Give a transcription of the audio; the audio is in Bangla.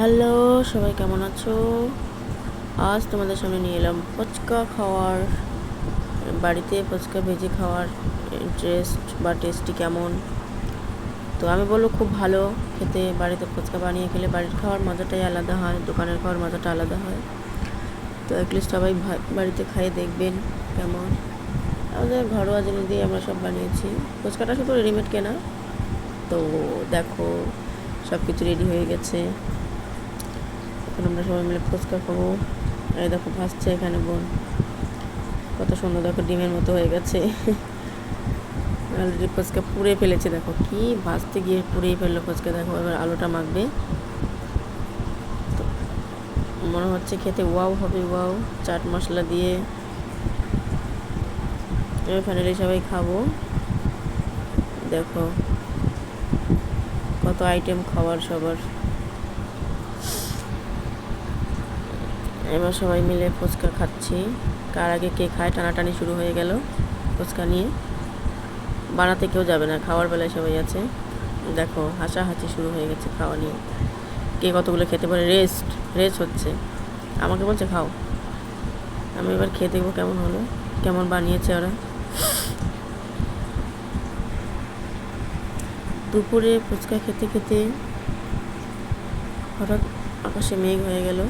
হ্যালো, সবাই কেমন আছো? আজ তোমাদের সামনে নিয়ে এলাম ফুচকা খাওয়ার, বাড়িতে ফুচকা ভেজে খাওয়ার ইন্টারেস্ট বা টেস্টি কেমন? তো আমি বলব খুব ভালো, খেতে, বাড়িতে ফুচকা বানিয়ে খেলে বাড়ির খাওয়ার মজাটাই আলাদা হয়, দোকানের খাওয়ার মজাটা আলাদা হয়। তো অ্যাটলিস্ট সবাই বাড়িতে খাইয়ে দেখবেন কেমন। আমাদের ঘরোয়া জিনিস দিয়ে আমরা সব বানিয়েছি। ফুচকাটা শুধু রেডিমেড কেনা। তো দেখো সব কিছু রেডি হয়ে গেছে। এখন আমরা সবাই মিলে ফুচকা খাব। এই দেখো ভাসছে এখানে বোন। কত সুন্দর দেখো ডিমের মতো হয়ে গেছে। অলরেডি ফুচকা পুড়ে ফেলেছে, দেখো কি ভাজতে গিয়ে পুড়েই ফেলল ফুচকা। দেখো এবার আলুটা মাখবে। মনে হচ্ছে খেতে ওয়াও হবে, ওয়াও। চাট মশলা দিয়ে এবার ফাইনালি সবাই খাব। দেখো কত আইটেম খাওয়ার সবার। এবার সবাই মিলে ফুচকা খাচ্ছি। কার আগে কে খায় টানাটানি শুরু হয়ে গেল ফুচকা নিয়ে। বানাতে কেউ যাবে না, খাওয়ার বেলায় সবাই আছে। দেখো, হাসাহাসি শুরু হয়ে গেছে খাওয়া নিয়ে। কে কতগুলো খেতে পারে? রেস্ট রেস্ট হচ্ছে। আমাকে বলছে, খাও। আমি এবার খেয়ে দেখব কেমন হলো, কেমন বানিয়েছে ওরা। দুপুরে ফুচকা খেতে খেতে হঠাৎ আকাশে মেঘ হয়ে গেল।